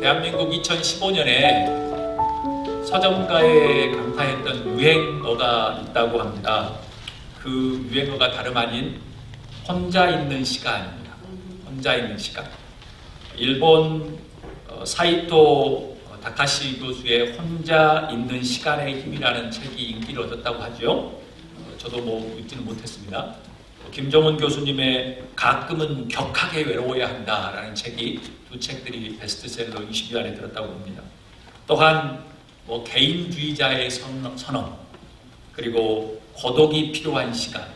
대한민국 2015년에 서점가에 강타했던 유행어가 있다고 합니다. 그 유행어가 다름 아닌 혼자 있는 시간입니다. 혼자 있는 시간. 일본 어, 사이토 다카시 교수의 혼자 있는 시간의 힘이라는 책이 인기를 얻었다고 하죠. 어, 저도 뭐 읽지는 못했습니다. 어, 김정은 교수님의 가끔은 격하게 외로워야 한다라는 책이 두 책들이 베스트셀러 20위 안에 들었다고 합니다. 또한 뭐 개인주의자의 선- 선언 그리고 고독이 필요한 시간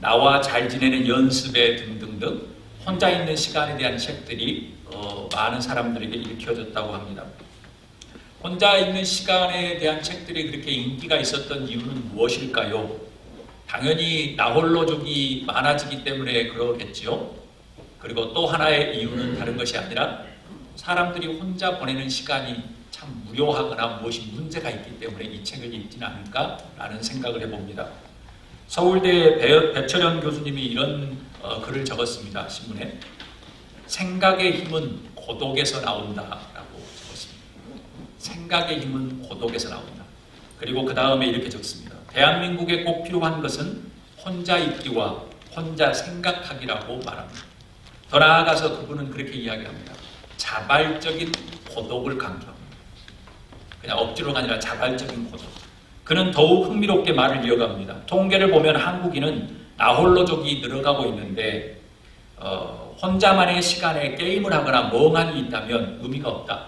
나와 잘 지내는 연습에 등등등 혼자 있는 시간에 대한 책들이 어, 많은 사람들에게 읽혀졌다고 합니다. 혼자 있는 시간에 대한 책들이 그렇게 인기가 있었던 이유는 무엇일까요? 당연히 나홀로족이 많아지기 때문에 그러겠지요. 그리고 또 하나의 이유는 다른 것이 아니라 사람들이 혼자 보내는 시간이 참 무료하거나 무엇이 문제가 있기 때문에 이 책을 읽지는 않을까라는 생각을 해봅니다. 서울대 배, 배철현 교수님이 이런 어, 글을 적었습니다. 신문에 생각의 힘은 고독에서 나온다라고 적었습니다. 생각의 힘은 고독에서 나온다. 그리고 그 다음에 이렇게 적습니다. 대한민국에 꼭 필요한 것은 혼자 있기와 혼자 생각하기라고 말합니다. 더 나아가서 그분은 그렇게 이야기합니다. 자발적인 고독을 강조합니다. 그냥 억지로가 아니라 자발적인 고독. 그는 더욱 흥미롭게 말을 이어갑니다. 통계를 보면 한국인은 나홀로족이 늘어가고 있는데 어, 혼자만의 시간에 게임을 하거나 멍하니 있다면 의미가 없다.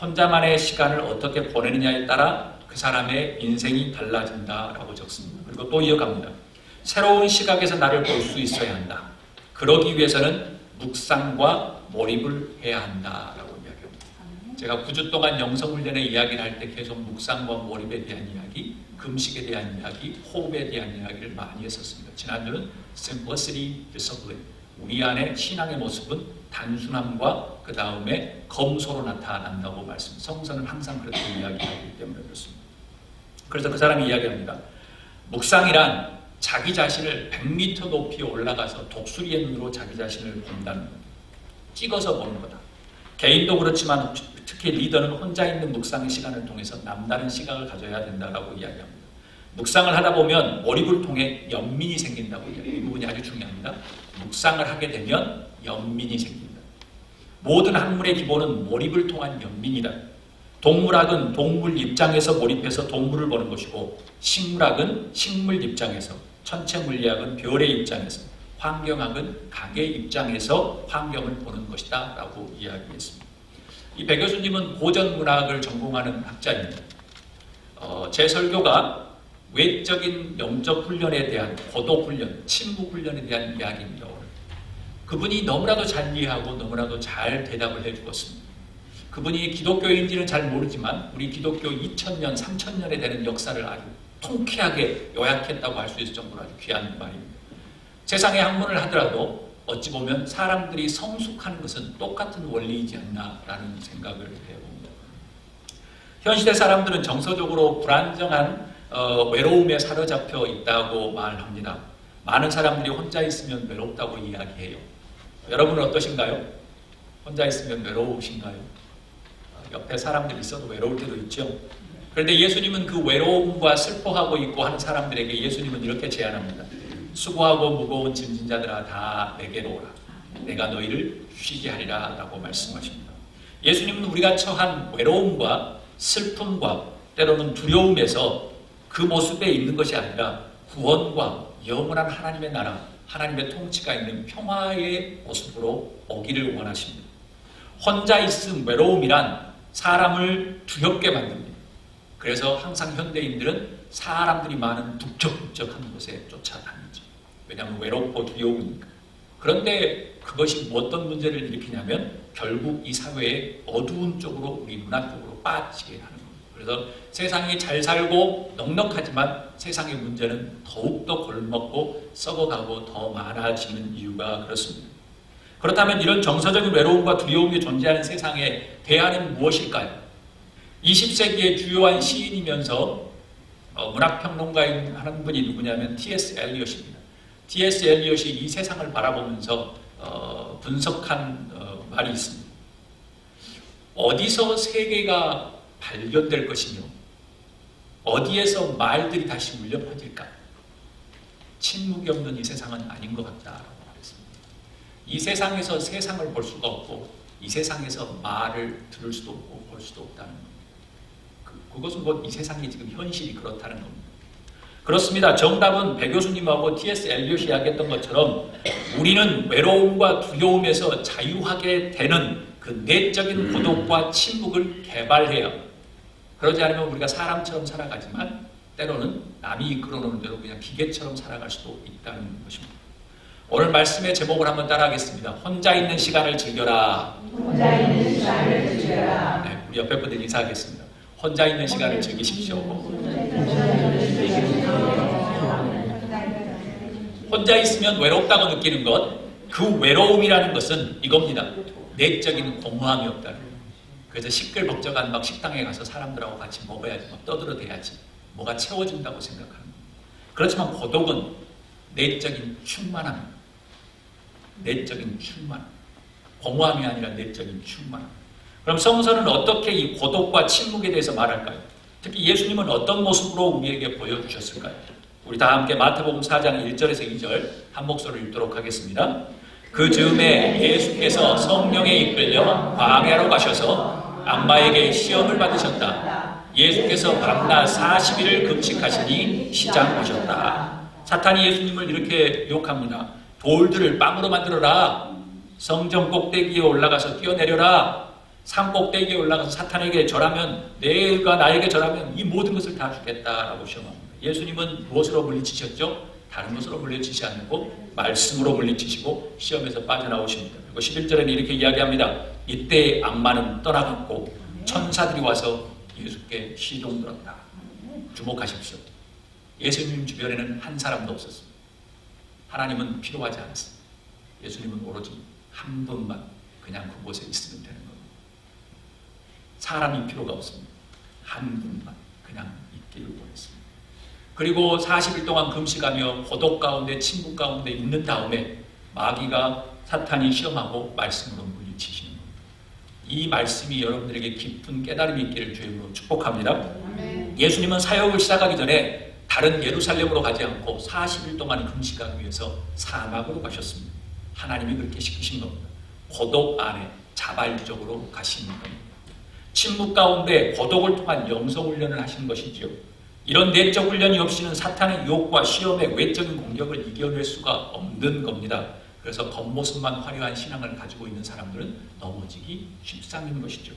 혼자만의 시간을 어떻게 보내느냐에 따라 그 사람의 인생이 달라진다라고 적습니다. 그리고 또 이어갑니다. 새로운 시각에서 나를 볼 수 있어야 한다. 그러기 위해서는 묵상과 몰입을 해야 한다라고 이야기합니다. 제가 9주 동안 영성훈련의 이야기를 할 때 계속 묵상과 몰입에 대한 이야기, 금식에 대한 이야기, 호흡에 대한 이야기를 많이 했었습니다. 지난주는 simplicity, discipline. 우리 안에 신앙의 모습은 단순함과 그 다음에 검소로 나타난다고 말씀. 성서는 항상 그렇게 이야기하기 때문에 그렇습니다. 그래서 그 사람이 이야기합니다. 묵상이란 자기 자신을 100m 높이 올라가서 독수리의 눈으로 자기 자신을 본다는 것. 찍어서 보는 거다. 개인도 그렇지만 특히 리더는 혼자 있는 묵상의 시간을 통해서 남다른 시각을 가져야 된다라고 이야기합니다. 묵상을 하다 보면 몰입을 통해 연민이 생긴다고 이야기해요. 이 부분이 아주 중요합니다. 묵상을 하게 되면 연민이 생긴다. 모든 학문의 기본은 몰입을 통한 연민이다. 동물학은 동물 입장에서 몰입해서 동물을 보는 것이고 식물학은 식물 입장에서 천체 물리학은 별의 입장에서 환경학은 강의 입장에서 환경을 보는 것이다 라고 이야기했습니다. 이 배 교수님은 고전 문학을 전공하는 학자입니다. 어, 제 설교가 외적인 영적 훈련에 대한 고독 훈련, 침묵 훈련에 대한 이야기입니다. 그분이 너무나도 잘 이해하고 너무나도 잘 대답을 해주었습니다. 그분이 기독교인지는 잘 모르지만 우리 기독교 2000년, 3000년에 되는 역사를 아주 통쾌하게 요약했다고 할 수 있을 정도로 아주 귀한 말입니다. 세상의 학문을 하더라도 어찌 보면 사람들이 성숙하는 것은 똑같은 원리이지 않나라는 생각을 해봅니다. 현 시대 사람들은 정서적으로 불안정한 어, 외로움에 사로잡혀 있다고 말합니다. 많은 사람들이 혼자 있으면 외롭다고 이야기해요. 여러분은 어떠신가요? 혼자 있으면 외로우신가요? 어, 옆에 사람들이 있어도 외로울 때도 있죠. 그런데 예수님은 그 외로움과 슬퍼하고 있고 하는 사람들에게 예수님은 이렇게 제안합니다. 수고하고 무거운 짐진 자들아 다 내게로 오라. 내가 너희를 쉬게 하리라 라고 말씀하십니다. 예수님은 우리가 처한 외로움과 슬픔과 때로는 두려움에서 그 모습에 있는 것이 아니라 구원과 영원한 하나님의 나라, 하나님의 통치가 있는 평화의 모습으로 오기를 원하십니다. 혼자 있음 외로움이란 사람을 두렵게 만듭니다. 그래서 항상 현대인들은 사람들이 많은 북적북적한 곳에 쫓아다니죠. 왜냐하면 외롭고 두려우니까. 그런데 그것이 뭐 어떤 문제를 일으키냐면 결국 이 사회의 어두운 쪽으로 우리 문화 쪽으로 빠지게 하는 겁니다. 그래서 세상이 잘 살고 넉넉하지만 세상의 문제는 더욱더 걸먹고 썩어가고 더 많아지는 이유가 그렇습니다. 그렇다면 이런 정서적인 외로움과 두려움이 존재하는 세상에 대안은 무엇일까요? 20세기의 주요한 시인이면서 어, 문학평론가인 한 분이 누구냐면 T.S. 엘리엇입니다. T.S. 엘리엇이 이 세상을 바라보면서 어, 분석한 어, 말이 있습니다. 어디서 세계가 발견될 것이며 어디에서 말들이 다시 울려 퍼질까? 침묵이 없는 이 세상은 아닌 것 같다라고 말했습니다. 이 세상에서 세상을 볼 수가 없고 이 세상에서 말을 들을 수도 없고 볼 수도 없다는 겁니다. 그, 그것은 곧 이 세상이 지금 현실이 그렇다는 겁니다. 그렇습니다. 정답은 배 교수님하고 T.S. 엘리엇이 이야기했던 것처럼 우리는 외로움과 두려움에서 자유하게 되는 그 내적인 고독과 침묵을 개발해야 그러지 않으면 우리가 사람처럼 살아가지만 때로는 남이 이끌어놓는 대로 그냥 기계처럼 살아갈 수도 있다는 것입니다. 오늘 말씀의 제목을 한번 따라하겠습니다. 혼자 있는 시간을 즐겨라. 혼자 있는 시간을 즐겨라. 네, 우리 옆에 분들 인사하겠습니다. 혼자 있는 시간을 즐기십시오. 혼자 있으면 외롭다고 느끼는 것, 그 외로움이라는 것은 이겁니다. 내적인 공허함이 없다는 거예요. 그래서 시끌벅적한 막 식당에 가서 사람들하고 같이 먹어야지, 막 떠들어대야지, 뭐가 채워진다고 생각하는. 그렇지만 고독은 내적인 충만함, 내적인 충만, 공허함이 아니라 내적인 충만. 그럼 성서는 어떻게 이 고독과 침묵에 대해서 말할까요? 특히 예수님은 어떤 모습으로 우리에게 보여주셨을까요? 우리 다 함께 마태복음 4장 1절에서 2절 한 목소리를 읽도록 하겠습니다. 그 즈음에 예수께서 성령에 이끌려 광야로 가셔서 악마에게 시험을 받으셨다. 예수께서 밤낮 40일을 금식하시니 시장 오셨다. 사탄이 예수님을 이렇게 욕합니다. 돌들을 빵으로 만들어라. 성전 꼭대기에 올라가서 뛰어내려라. 산 꼭대기에 올라가서 사탄에게 절하면 내가 나에게 절하면 이 모든 것을 다 주겠다라고 시험합니다. 예수님은 무엇으로 물리치셨죠? 다른 것으로 물리치지 않고 말씀으로 물리치시고 시험에서 빠져나오십니다. 그리고 11절에는 이렇게 이야기합니다. 이때 악마는 떠나갔고 천사들이 와서 예수께 시종 들었다. 주목하십시오. 예수님 주변에는 한 사람도 없었습니다. 하나님은 필요하지 않았습니다. 예수님은 오로지 한 분만 그냥 그곳에 있으면 되는. 사람이 필요가 없습니다. 한 분만 그냥 있기를 원했습니다. 그리고 40일 동안 금식하며 고독 가운데 침묵 가운데 있는 다음에 마귀가 사탄이 시험하고 말씀으로 물리치시는 겁니다. 이 말씀이 여러분들에게 깊은 깨달음이 있기를 주님으로 축복합니다. 예수님은 사역을 시작하기 전에 다른 예루살렘으로 가지 않고 40일 동안 금식하기 위해서 사막으로 가셨습니다. 하나님이 그렇게 시키신 겁니다. 고독 안에 자발적으로 가시는 겁니다. 침묵 가운데 고독을 통한 영성 훈련을 하시는 것이지요. 이런 내적 훈련이 없이는 사탄의 유혹과 시험의 외적인 공격을 이겨낼 수가 없는 겁니다. 그래서 겉모습만 화려한 신앙을 가지고 있는 사람들은 넘어지기 쉽상인 것이죠.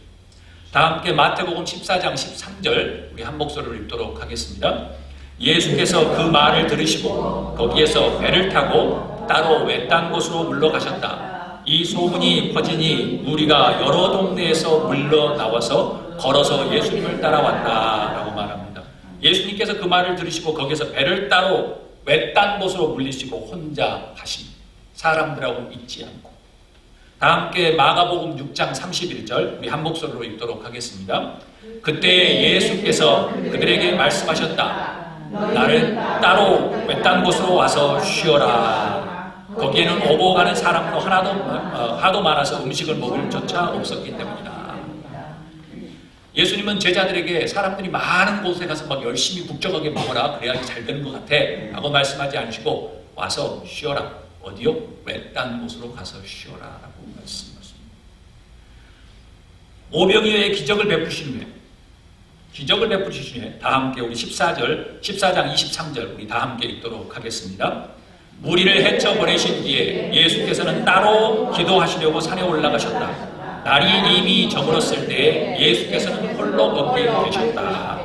다 함께 마태복음 14장 13절 우리 한 목소리로 읽도록 하겠습니다. 예수께서 그 말을 들으시고 거기에서 배를 타고 따로 외딴 곳으로 물러가셨다. 이 소문이 퍼지니 무리가 여러 동네에서 물러 나와서 걸어서 예수님을 따라왔다 라고 말합니다. 예수님께서 그 말을 들으시고 거기서 배를 따로 외딴 곳으로 물리시고 혼자 가십니다. 사람들하고 있지 않고. 다 함께 마가복음 6장 31절 우리 한 목소리로 읽도록 하겠습니다. 그때 예수께서 그들에게 말씀하셨다. 나를 따로 외딴 곳으로 와서 쉬어라. 거기에는 오고 가는 사람도 하나도 어, 하도 많아서 음식을 먹을 조차 없었기 때문이다. 예수님은 제자들에게 사람들이 많은 곳에 가서 막 열심히 북적하게 먹어라 그래야지 잘 되는 것 같아 라고 말씀하지 않으시고 와서 쉬어라 어디요? 외딴 곳으로 가서 쉬어라 라고 말씀하십니다. 오병이어의 기적을 베푸신 후에 기적을 베푸신 후에 다 함께 우리 14절 14장 23절 우리 다 함께 읽도록 하겠습니다. 무리를 헤쳐 보내신 뒤에 예수께서는 따로 기도하시려고 산에 올라가셨다. 날이 이미 저물었을 때 예수께서는 홀로 거기에 계셨다.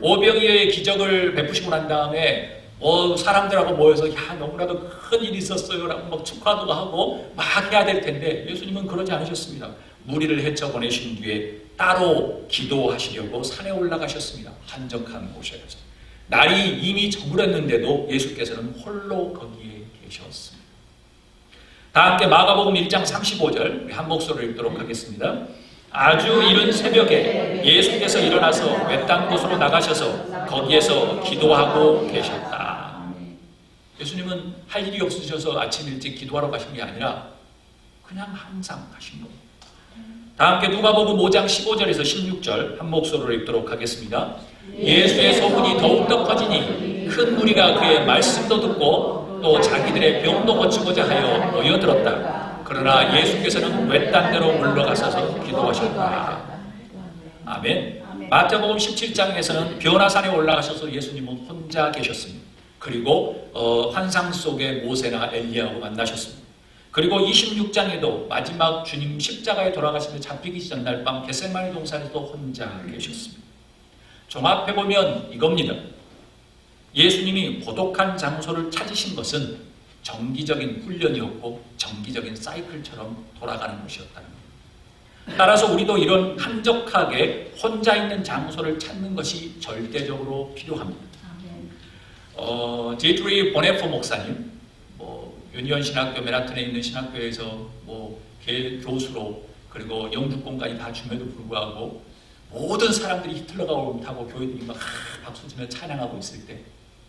오병이어의 기적을 베푸시고 난 다음에 어, 사람들하고 모여서 야 너무나도 큰 일이 있었어요라고 막 축하도 하고 막 해야 될 텐데 예수님은 그러지 않으셨습니다. 무리를 헤쳐 보내신 뒤에 따로 기도하시려고 산에 올라가셨습니다. 한적한 곳에서 날이 이미 저물었는데도 예수께서는 홀로 거기에 계셨습니다. 다 함께 마가복음 1장 35절 한 목소리를 읽도록 하겠습니다. 아주 이른 새벽에 예수께서 일어나서 외딴 곳으로 나가셔서 거기에서 기도하고 계셨다. 예수님은 할 일이 없으셔서 아침 일찍 기도하러 가신 게 아니라 그냥 항상 가신 겁니다. 다 함께 누가복음 5장 15절에서 16절 한 목소리로 읽도록 하겠습니다. 예수의 소문이 더욱더 커지니 큰 무리가 그의 말씀도 듣고 또 자기들의 병도 고치고자 하여 모여들었다. 그러나 예수께서는 외딴 데로 물러가셔서 기도하셨다. 아멘. 마태복음 17장에서는 변화산에 올라가셔서 예수님은 혼자 계셨습니다. 그리고 어, 환상 속에 모세나 엘리야하고 만나셨습니다. 그리고 26장에도 마지막 주님 십자가에 돌아가시며 잡히기 전날 밤 겟세마니 동산에도 혼자 계셨습니다. 종합해 보면 이겁니다. 예수님이 고독한 장소를 찾으신 것은 정기적인 훈련이었고 정기적인 사이클처럼 돌아가는 것이었다는 겁니다. 따라서 우리도 이런 한적하게 혼자 있는 장소를 찾는 것이 절대적으로 필요합니다. 어, 제트리 보네포 목사님, 뭐 유니언 신학교 메라톤에 있는 신학교에서 뭐 개- 교수로 그리고 영주권까지 다 줌에도 불구하고 모든 사람들이 히틀러가 옳다고 교회들이 막 하, 박수치며 찬양하고 있을 때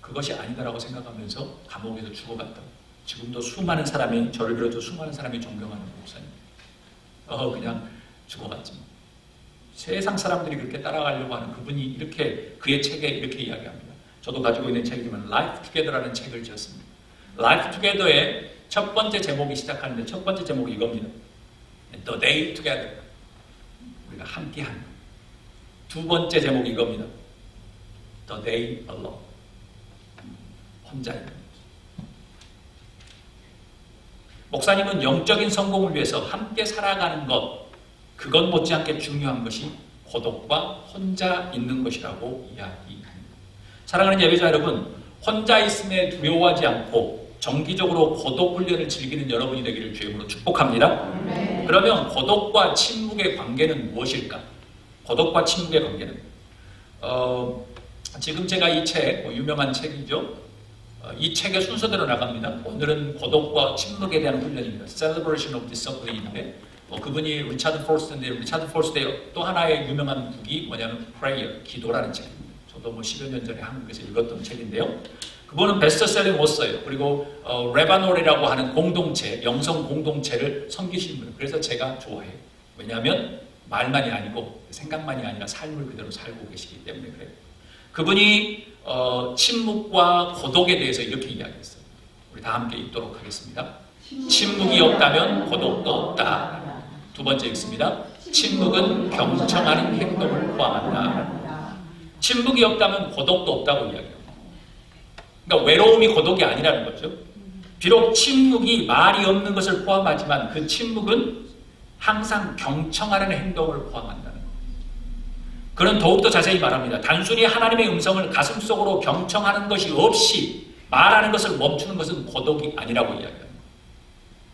그것이 아니다라고 생각하면서 감옥에서 죽어갔다. 지금도 수많은 사람이 저를 비롯해 수많은 사람이 존경하는 목사님. 어 그냥 죽어갔지만 세상 사람들이 그렇게 따라가려고 하는 그분이 이렇게 그의 책에 이렇게 이야기합니다. 저도 가지고 있는 책이지만 Life Together라는 책을 지었습니다. Life Together의 첫 번째 제목이 시작하는데 첫 번째 제목이 이겁니다. The Day Together. 우리가 함께한. 두 번째 제목이 이겁니다. The Day Alone. 혼자 있는. 목사님은 영적인 성공을 위해서 함께 살아가는 것, 그것 못지않게 중요한 것이 고독과 혼자 있는 것이라고 이야기합니다. 사랑하는 예배자 여러분, 혼자 있음에 두려워하지 않고 정기적으로 고독 훈련을 즐기는 여러분이 되기를 주임으로 축복합니다. 그러면 고독과 침묵의 관계는 무엇일까? 고독과 침묵의 관계는 어, 지금 제가 이 책, 뭐 유명한 책이죠. 어, 이 책의 순서대로 나갑니다. 오늘은 고독과 침묵에 대한 훈련입니다. Celebration of Discipline인데 뭐 그분이 리차드 포스트인데 리차드 포스트의 또 하나의 유명한 북이 뭐냐면 Prayer, 기도라는 책입니다. 저도 뭐 10여 년 전에 한국에서 읽었던 책인데요. 그분은 베스트셀링 못써요 그리고 어, 레바놀이라고 하는 공동체, 영성 공동체를 섬기시는 분이에요. 그래서 제가 좋아해요. 왜냐하면 말만이 아니고 생각만이 아니라 삶을 그대로 살고 계시기 때문에 그래요. 그분이 어, 침묵과 고독에 대해서 이렇게 이야기했어요. 우리 다 함께 읽도록 하겠습니다. 침묵이 없다면 고독도 없다. 두 번째 읽습니다. 침묵은 경청하는 행동을 포함한다. 침묵이 없다면 고독도 없다고 이야기합니다. 그러니까 외로움이 고독이 아니라는 거죠. 비록 침묵이 말이 없는 것을 포함하지만 그 침묵은 항상 경청하는 행동을 포함한다는 겁니다. 그는 더욱더 자세히 말합니다. 단순히 하나님의 음성을 가슴 속으로 경청하는 것이 없이 말하는 것을 멈추는 것은 고독이 아니라고 이야기합니다.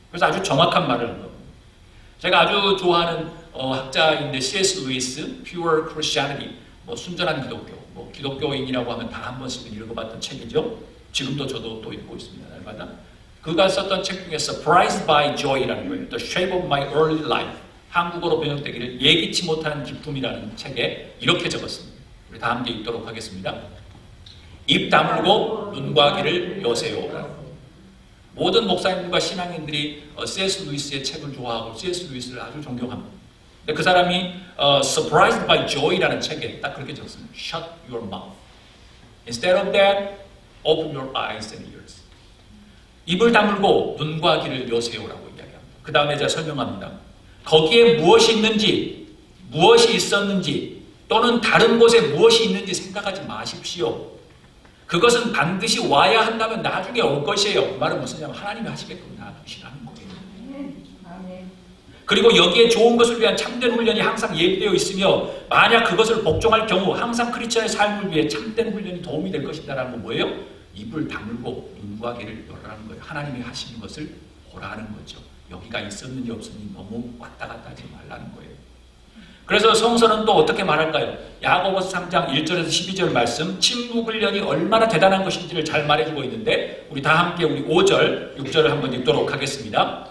그래서 아주 정확한 말을 한 겁니다. 제가 아주 좋아하는 어, 학자인데 C.S. 루이스, Pure Christianity, 뭐 순전한 기독교, 뭐 기독교인이라고 하면 다 한 번씩은 읽어봤던 책이죠. 지금도 저도 또 읽고 있습니다. 날마다. 그가 썼던 책 중에 Surprised by Joy라는 거예요. The Shape of My Early Life. 한국어로 번역되기를 예기치 못하는 기쁨이라는 책에 이렇게 적었습니다. 우리 다 함께 읽도록 하겠습니다. 입 다물고 눈과 귀를 여세요. 모든 목사님들과 신앙인들이 어, C.S. 루이스의 책을 좋아하고 C.S. 루이스를 아주 존경합니다. 근데 그 사람이 어, Surprised by Joy라는 책에 딱 그렇게 적었습니다. Shut your mouth. Instead of that, open your eyes and ears. 입을 다물고 눈과 귀를 여세요라고 이야기합니다. 그 다음에 제가 설명합니다. 거기에 무엇이 있는지, 무엇이 있었는지, 또는 다른 곳에 무엇이 있는지 생각하지 마십시오. 그것은 반드시 와야 한다면 나중에 올 것이에요. 그 말은 무슨 냐면 하나님이 하시게끔 놔두시라는 거예요. 그리고 여기에 좋은 것을 위한 참된 훈련이 항상 예비되어 있으며 만약 그것을 복종할 경우 항상 크리스천의 삶을 위해 참된 훈련이 도움이 될 것이다라는 건 뭐예요? 입을 다물고 눈과 귀를 열라는 거예요. 하나님이 하시는 것을 보라는 거죠. 여기가 있었는지 없었는지 너무 왔다 갔다 하지 말라는 거예요. 그래서 성서는 또 어떻게 말할까요? 야고보서 3장 1절에서 12절 말씀 침묵 훈련이 얼마나 대단한 것인지를 잘 말해주고 있는데 우리 다 함께 우리 5절, 6절을 한번 읽도록 하겠습니다.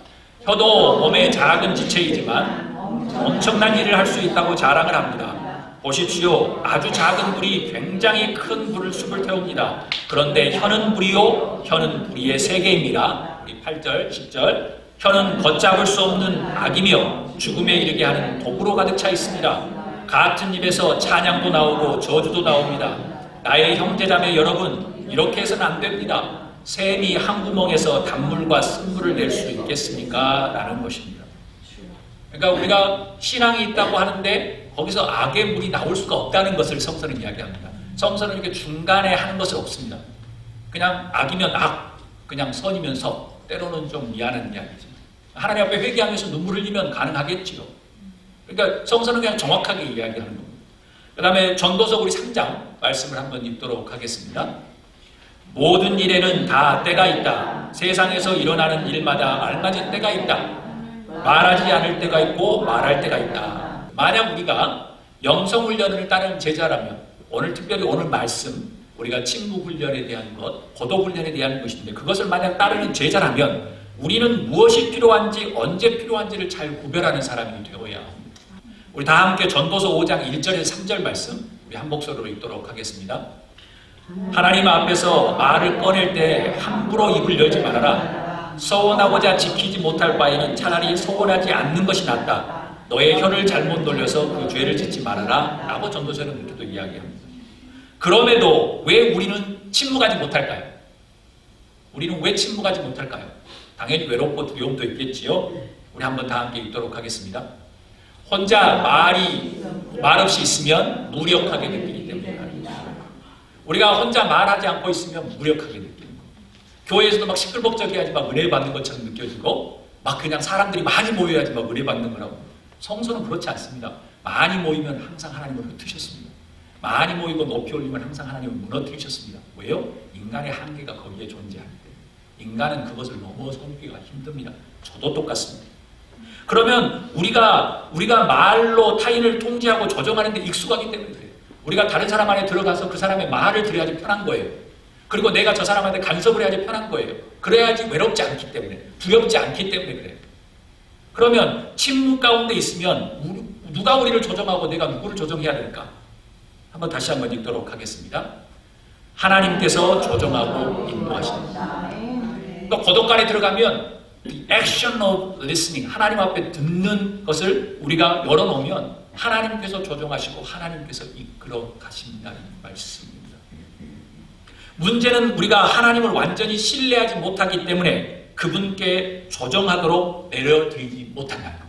혀도 몸의 작은 지체이지만 엄청난 일을 할 수 있다고 자랑을 합니다. 보십시오. 아주 작은 불이 굉장히 큰 불을 숲을 태웁니다. 그런데 혀는 불이요. 혀는 불의의 세계입니다. 우리 8절, 10절. 혀는 걷잡을 수 없는 악이며 죽음에 이르게 하는 독으로 가득 차 있습니다. 같은 입에서 찬양도 나오고 저주도 나옵니다. 나의 형제자매 여러분, 이렇게 해서는 안 됩니다. 샘이 한 구멍에서 단물과 쓴물을 낼 수 있겠습니까? 라는 것입니다. 그러니까 우리가 신앙이 있다고 하는데 거기서 악의 물이 나올 수가 없다는 것을 성서는 이야기합니다. 성서는 이렇게 중간에 하는 것은 없습니다. 그냥 악이면 악, 그냥 선이면 선, 때로는 좀 미안한 이야기지. 하나님 앞에 회개하면서 눈물 흘리면 가능하겠지요. 그러니까 성서는 그냥 정확하게 이야기하는 겁니다. 그 다음에 전도서 우리 3장 말씀을 한번 읽도록 하겠습니다. 모든 일에는 다 때가 있다. 세상에서 일어나는 일마다 알맞은 때가 있다. 말하지 않을 때가 있고 말할 때가 있다. 만약 우리가 영성 훈련을 따르는 제자라면 오늘 특별히 오늘 말씀 우리가 침묵 훈련에 대한 것, 고독 훈련에 대한 것인데 그것을 만약 따르는 제자라면 우리는 무엇이 필요한지 언제 필요한지를 잘 구별하는 사람이 되어야 합니다. 우리 다 함께 전도서 5장 1절에서 3절 말씀 우리 한 목소리로 읽도록 하겠습니다. 하나님 앞에서 말을 꺼낼 때 함부로 입을 열지 말아라. 서원하고자 지키지 못할 바에는 차라리 서원하지 않는 것이 낫다. 너의 혀를 잘못 돌려서 그 죄를 짓지 말아라. 라고 전도서는 그렇게도 이야기합니다. 그럼에도 왜 우리는 침묵하지 못할까요? 우리는 왜 침묵하지 못할까요? 당연히 외롭고 두려움도 있겠지요. 우리 한번 다 함께 읽도록 하겠습니다. 혼자 말이 말없이 있으면 무력하게 느끼기 때문입니다. 우리가 혼자 말하지 않고 있으면 무력하게 느끼는 거예요. 교회에서도 막 시끌벅적해 하지 막 은혜 받는 것처럼 느껴지고 막 그냥 사람들이 많이 모여야지 막 은혜 받는 거라고. 성서는 그렇지 않습니다. 많이 모이면 항상 하나님을 흩으셨습니다. 많이 모이고 높이 올리면 항상 하나님을 무너뜨리셨습니다. 왜요? 인간의 한계가 거기에 때문에. 인간은 그것을 넘어서기가 힘듭니다. 저도 똑같습니다. 그러면 우리가 우리가 말로 타인을 통제하고 조정하는 데 익숙하기 때문에 그래요. 우리가 다른 사람 안에 들어가서 그 사람의 말을 들어야지 편한 거예요. 그리고 내가 저 사람한테 간섭을 해야지 편한 거예요. 그래야지 외롭지 않기 때문에, 두렵지 않기 때문에 그래요. 그러면 침묵 가운데 있으면 누가 우리를 조정하고 내가 누구를 조정해야 될까? 한번 다시 한번 읽도록 하겠습니다. 하나님께서 조정하고 인도하십니다. 그러니까 고독간에 들어가면 action of listening 하나님 앞에 듣는 것을 우리가 열어놓으면 하나님께서 조정하시고 하나님께서 이끌어 가신다는 말씀입니다. 문제는 우리가 하나님을 완전히 신뢰하지 못하기 때문에 그분께 조정하도록 내려드리지 못한다는 것.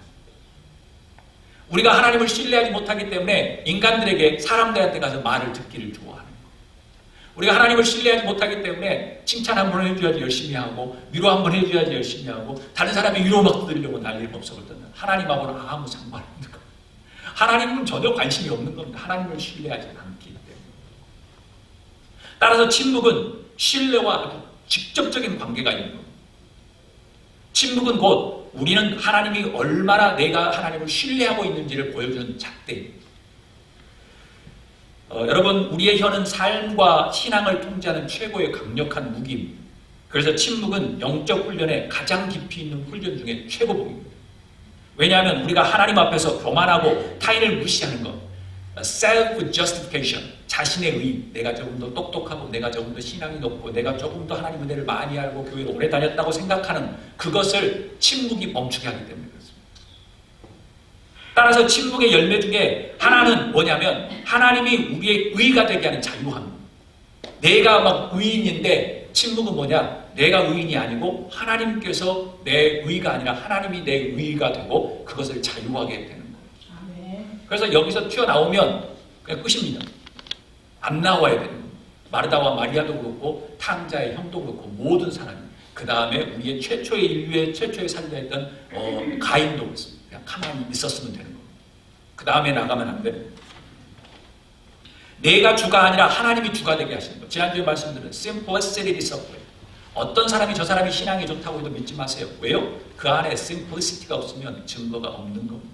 우리가 하나님을 신뢰하지 못하기 때문에 인간들에게 사람들한테 가서 말을 듣기를 좋아하는 것. 우리가 하나님을 신뢰하지 못하기 때문에 칭찬 한 번 해줘야지 열심히 하고 위로 한 번 해줘야지 열심히 하고 다른 사람이 위로 막 들으려고 난리를 법석을 듣는 하나님하고는 아무 상관없는 것. 하나님은 전혀 관심이 없는 겁니다. 하나님을 신뢰하지 않기 때문에. 따라서 침묵은 신뢰와 직접적인 관계가 있는 겁니다. 침묵은 곧 우리는 하나님이 얼마나 내가 하나님을 신뢰하고 있는지를 보여주는 잣대입니다. 어, 여러분, 우리의 혀는 삶과 신앙을 통제하는 최고의 강력한 무기입니다. 그래서 침묵은 영적 훈련에 가장 깊이 있는 훈련 중에 최고봉입니다. 왜냐하면 우리가 하나님 앞에서 교만하고 타인을 무시하는 것, self justification, 자신의 의, 내가 조금 더 똑똑하고 내가 조금 더 신앙이 높고 내가 조금 더 하나님 은혜를 많이 알고 교회를 오래 다녔다고 생각하는 그것을 침묵이 멈추게 하기 때문에 그렇습니다. 따라서 침묵의 열매 중에 하나는 뭐냐면 하나님이 우리의 의가 되게 하는 자유함. 내가 막 의인인데 침묵은 뭐냐? 내가 의인이 아니고 하나님께서 내 의가 아니라 하나님이 내 의가 되고 그것을 자유하게 되는 거예요. 그래서 여기서 튀어나오면 그냥 끝입니다. 안 나와야 거예요. 마르다와 마리아도 그렇고 탕자의 형도 그렇고 모든 사람이 그 다음에 우리의 최초의 인류의 최초의 살려했던 어, 가인도 그렇습니다. 그냥 가만히 있었으면 되는 거예요. 그 다음에 나가면 안 돼요. 내가 주가 아니라 하나님이 주가 되게 하시는 거예요. 지난주에 말씀드린 simplicity prayer. 어떤 사람이 저 사람이 신앙이 좋다고 해도 믿지 마세요. 왜요? 그 안에 simplicity가 없으면 증거가 없는 겁니다.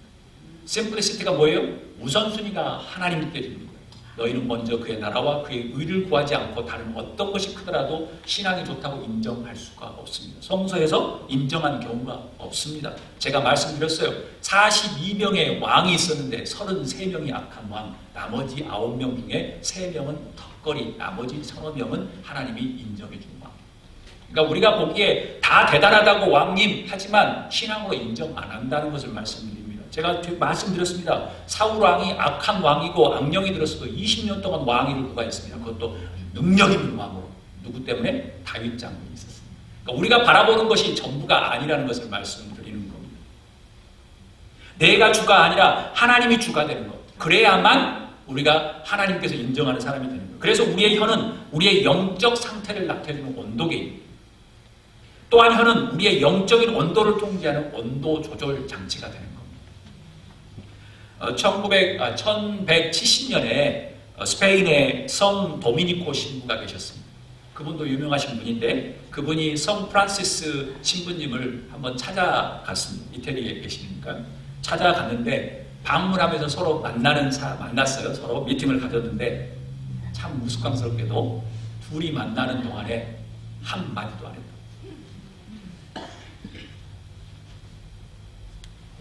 simplicity가 뭐예요? 우선순위가 하나님께 주는 거예요. 너희는 먼저 그의 나라와 그의 의를 구하지 않고 다른 어떤 것이 크더라도 신앙이 좋다고 인정할 수가 없습니다. 성서에서 인정한 경우가 없습니다. 제가 말씀드렸어요. 42명의 왕이 있었는데 33명이 악한 왕, 나머지 9명 중에 3명은 턱걸이, 나머지 서너 명은 하나님이 인정해 준 왕. 그러니까 우리가 보기에 다 대단하다고 왕님 하지만 신앙으로 인정 안 한다는 것을 말씀드립니다. 제가 말씀드렸습니다. 사울 왕이 악한 왕이고 악령이 들었어도 20년 동안 왕위를 구가했습니다. 그것도 능력 있는 왕으로. 누구 때문에? 다윗 장군이 있었습니다. 그러니까 우리가 바라보는 것이 전부가 아니라는 것을 말씀드리는 겁니다. 내가 주가 아니라 하나님이 주가 되는 것. 그래야만 우리가 하나님께서 인정하는 사람이 되는 거예요. 그래서 우리의 혀는 우리의 영적 상태를 나타내는 온도계입니다. 또한 혀는 우리의 영적인 온도를 통제하는 온도 조절 장치가 되는. 어, 1900, 아, 1170년에 어, 스페인의 성 도미니코 신부가 계셨습니다. 그분도 유명하신 분인데 그분이 성 프란시스 신부님을 한번 찾아갔습니다. 이태리에 계시니까 찾아갔는데 방문하면서 서로 만나는 사 만났어요. 서로 미팅을 가졌는데 참 우스꽝스럽게도 둘이 만나는 동안에 한 마디도 안 했다.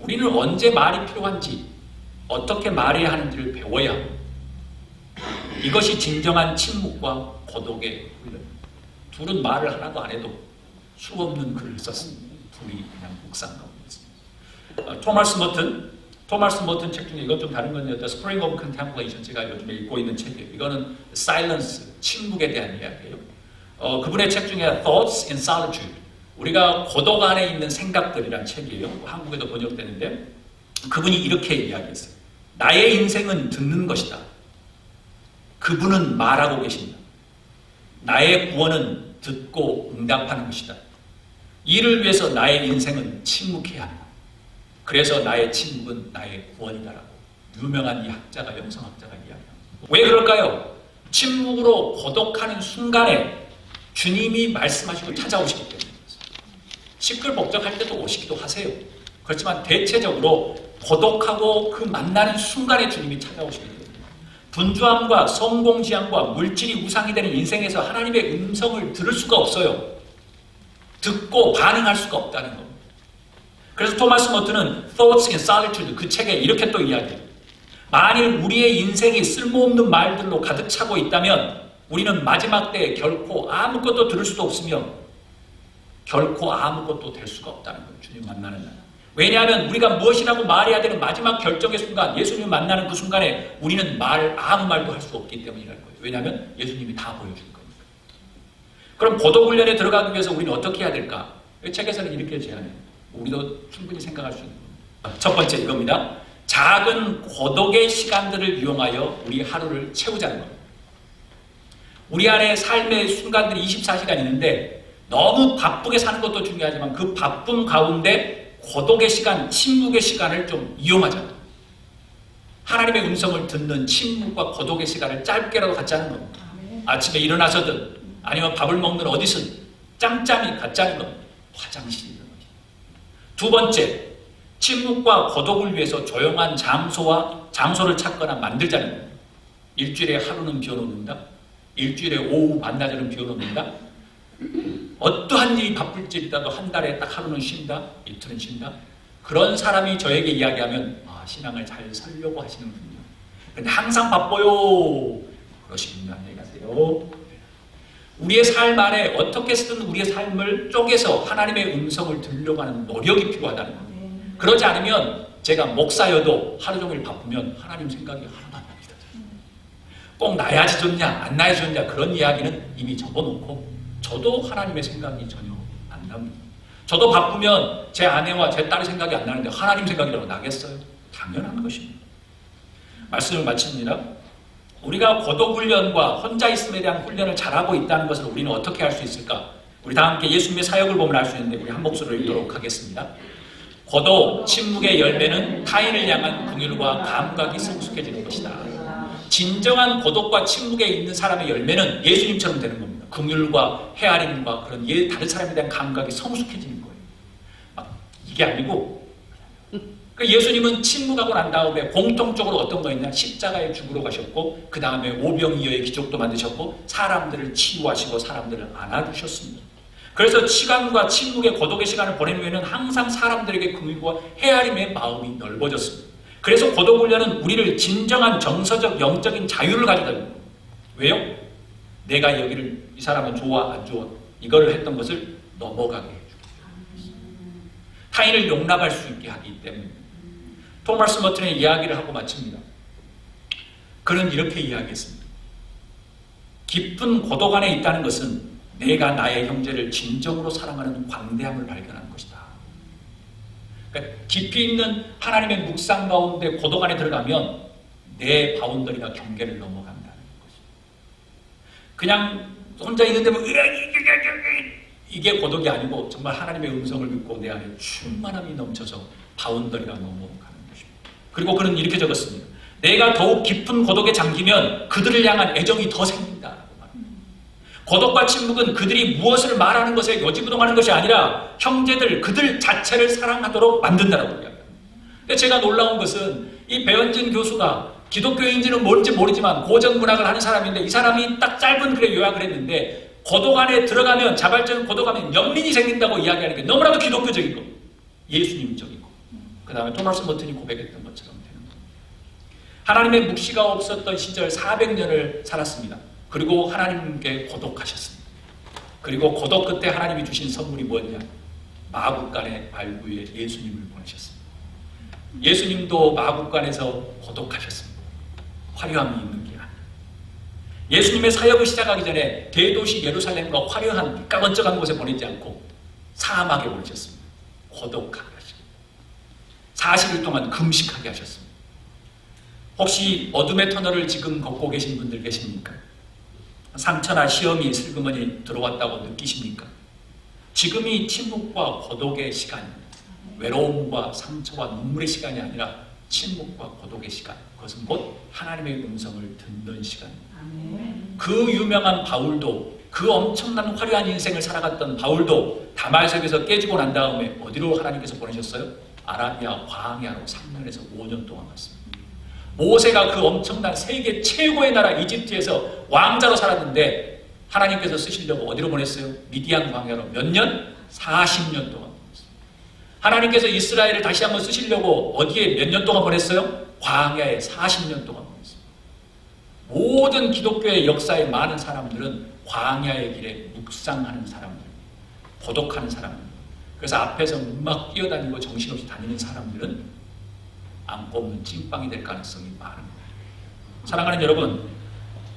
우리는 언제 말이 필요한지 어떻게 말해야 하는지를 배워야 합니다. 이것이 진정한 침묵과 고독의 훈련. 둘은 말을 하나도 안 해도 수 없는 글을 썼습니다. 둘이 그냥 묵상 가운데 있습니다. 어, 토마스 머튼, 토마스 머튼 책 중에 이건 좀 다른 건데 Spring of Contemplation 제가 요즘에 읽고 있는 책이에요. 이거는 Silence, 침묵에 대한 이야기예요. 어, 그분의 책 중에 Thoughts in Solitude, 우리가 고독 안에 있는 생각들이란 책이에요. 한국에도 번역되는데 그분이 이렇게 이야기했어요. 나의 인생은 듣는 것이다. 그분은 말하고 계신다. 나의 구원은 듣고 응답하는 것이다. 이를 위해서 나의 인생은 침묵해야 한다. 그래서 나의 침묵은 나의 구원이다라고 유명한 이 학자가 영성학자가 이야기합니다. 왜 그럴까요? 침묵으로 고독하는 순간에 주님이 말씀하시고 찾아오시기 때문입니다. 시끌벅적할 때도 오시기도 하세요. 그렇지만 대체적으로 고독하고 그 만나는 순간에 주님이 찾아오시게 됩니다. 분주함과 성공지향과 물질이 우상이 되는 인생에서 하나님의 음성을 들을 수가 없어요. 듣고 반응할 수가 없다는 겁니다. 그래서 토마스 머트는 Thoughts in Solitude 그 책에 이렇게 또 이야기해요. 만일 우리의 인생이 쓸모없는 말들로 가득 차고 있다면 우리는 마지막 때에 결코 아무것도 들을 수도 없으며 결코 아무것도 될 수가 없다는 거예요. 주님 만나는 날. 왜냐하면 우리가 무엇이라고 말해야 되는 마지막 결정의 순간, 예수님 만나는 그 순간에 우리는 말, 아무 말도 할 수 없기 때문이라는 거예요. 왜냐하면 예수님이 다 보여준 거니까. 그럼 고독 훈련에 들어가기 위해서 우리는 어떻게 해야 될까? 이 책에서는 이렇게 제안해요. 우리도 충분히 생각할 수 있는 겁니다. 첫 번째 이겁니다. 작은 고독의 시간들을 이용하여 우리 하루를 채우자는 겁니다. 우리 안에 삶의 순간들이 24시간 있는데 너무 바쁘게 사는 것도 중요하지만 그 바쁨 가운데 고독의 시간, 침묵의 시간을 좀 이용하자. 하나님의 음성을 듣는 침묵과 고독의 시간을 짧게라도 갖자는 겁니다. 아침에 일어나서든 아니면 밥을 먹는 어디든 짬짬이 갖자는 겁니다. 화장실이든 어디. 두 번째, 침묵과 고독을 위해서 조용한 장소와 장소를 찾거나 만들자는 겁니다. 일주일에 하루는 비워놓는다. 일주일에 오후 반나절은 비워놓는다. 어떠한 일이 바쁠지라도 한 달에 딱 하루는 쉰다, 이틀은 쉰다. 그런 사람이 저에게 이야기하면 아, 신앙을 잘 살려고 하시는군요. 근데 항상 바빠요. 그러시군요. 안녕히 가세요. 우리의 삶 안에 어떻게 쓰든 우리의 삶을 쪼개서 하나님의 음성을 들으려고 하는 노력이 필요하다는 겁니다. 그러지 않으면 제가 목사여도 하루 종일 바쁘면 하나님 생각이 하나도 안 납니다. 꼭 나야지 좋냐, 안 나야지 좋냐 그런 이야기는 이미 접어놓고 저도 하나님의 생각이 전혀 안 납니다. 저도 바쁘면 제 아내와 제 딸의 생각이 안 나는데 하나님 생각이라고 나겠어요? 당연한 것입니다. 말씀을 마칩니다. 우리가 고독 훈련과 혼자 있음에 대한 훈련을 잘하고 있다는 것을 우리는 어떻게 할 수 있을까? 우리 다 함께 예수님의 사역을 보면 알 수 있는데 우리 한 목소리로 읽도록 하겠습니다. 고독, 침묵의 열매는 타인을 향한 긍휼과 감각이 성숙해지는 것이다. 진정한 고독과 침묵에 있는 사람의 열매는 예수님처럼 되는 겁니다. 긍휼과 헤아림과 그런 예, 다른 사람에 대한 감각이 성숙해지는 거예요. 막 이게 아니고 그 예수님은 침묵하고 난 다음에 공통적으로 어떤 거 있냐? 십자가에 죽으러 가셨고 그 다음에 오병이어의 기적도 만드셨고 사람들을 치유하시고 사람들을 안아주셨습니다. 그래서 시간과 침묵의 고독의 시간을 보낸 후에는 항상 사람들에게 긍휼과 헤아림의 마음이 넓어졌습니다. 그래서 고독 훈련은 우리를 진정한 정서적 영적인 자유를 가져다 줍니다. 왜요? 내가 여기를 이 사람은 좋아 안 좋아 이거를 했던 것을 넘어가게 해주고 타인을 용납할 수 있게 하기 때문에 토마스 머튼의 이야기를 하고 마칩니다. 그는 이렇게 이야기했습니다. 깊은 고독 안에 있다는 것은 내가 나의 형제를 진정으로 사랑하는 광대함을 발견하는 것이다. 그러니까 깊이 있는 하나님의 묵상 가운데 고독 안에 들어가면 내 바운더리가 경계를 넘어간다는 것입니다. 그냥 혼자 있는데 뭐 이게 고독이 아니고 정말 하나님의 음성을 듣고 내 안에 충만함이 넘쳐서 바운더리가 넘어가는 것입니다. 그리고 그는 이렇게 적었습니다. 내가 더욱 깊은 고독에 잠기면 그들을 향한 애정이 더 생긴다. 고독과 침묵은 그들이 무엇을 말하는 것에 요지부동하는 것이 아니라 형제들 그들 자체를 사랑하도록 만든다라고. 근데 제가 놀라운 것은 이 배현진 교수가 기독교인지는 뭔지 모르지만 고전 문학을 하는 사람인데 이 사람이 딱 짧은 글에 요약을 했는데 고독 안에 들어가면 자발적인 고독 안에 연민이 생긴다고 이야기하는 게 너무나도 기독교적인 거. 예수님적인 거그 다음에 토마스 머튼이 고백했던 것처럼 되는 겁니다 하나님의 묵시가 없었던 시절 400년을 살았습니다. 그리고 하나님께 고독하셨습니다. 그리고 고독 끝에 하나님이 주신 선물이 뭐냐? 마국간의 발구에 예수님을 보내셨습니다. 예수님도 마국간에서 고독하셨습니다 화려함이 있는 게 아니에요 예수님의 사역을 시작하기 전에 대도시 예루살렘과 화려한 까번쩍한 곳에 보내지 않고 사막에 보내셨습니다. 고독하게 하시고 40일 동안 금식하게 하셨습니다. 혹시 어둠의 터널을 지금 걷고 계신 분들 계십니까? 상처나 시험이 슬그머니 들어왔다고 느끼십니까? 지금이 침묵과 고독의 시간입니다. 외로움과 상처와 눈물의 시간이 아니라 침묵과 고독의 시간. 그것은 곧 하나님의 음성을 듣는 시간입니다. 그 유명한 바울도 그 엄청난 화려한 인생을 살아갔던 바울도 다말색에서 깨지고 난 다음에 어디로 하나님께서 보내셨어요? 아라비아 광야로 3년에서 5년 동안 갔습니다. 모세가 그 엄청난 세계 최고의 나라 이집트에서 왕자로 살았는데 하나님께서 쓰시려고 어디로 보냈어요? 미디안 광야로 몇 년? 40년 동안. 하나님께서 이스라엘을 다시 한번 쓰시려고 어디에 몇 년 동안 보냈어요? 광야에 40년 동안 보냈어요. 모든 기독교의 역사에 많은 사람들은 광야의 길에 묵상하는 사람들, 고독하는 사람들. 그래서 앞에서 막 뛰어다니고 정신없이 다니는 사람들은 안 뽑는 찐빵이 될 가능성이 많은 거예요. 사랑하는 여러분,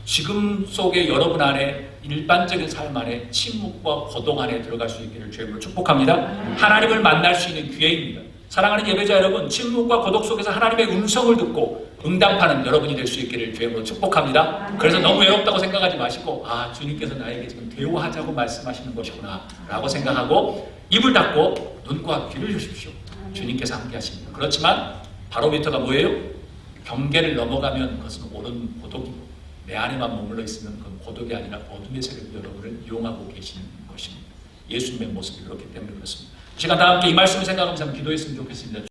지금 속에 여러분 안에 일반적인 삶 안에 침묵과 고독 안에 들어갈 수 있기를 주님으로 축복합니다. 하나님을 만날 수 있는 기회입니다. 사랑하는 예배자 여러분, 침묵과 고독 속에서 하나님의 음성을 듣고 응답하는 여러분이 될 수 있기를 주님으로 축복합니다. 그래서 너무 외롭다고 생각하지 마시고 아 주님께서 나에게 지금 대우하자고 말씀하시는 것이구나 라고 생각하고 입을 닫고 눈과 귀를 주십시오. 주님께서 함께 하십니다. 그렇지만 바로미터가 뭐예요? 경계를 넘어가면 그것은 옳은 고독이고 내 안에만 머물러 있으면 그건 고독이 아니라 어둠의 세력 여러분을 이용하고 계시는 것입니다. 예수님의 모습이 그렇기 때문에 그렇습니다. 시간 다 함께 이 말씀을 생각하면서 기도했으면 좋겠습니다.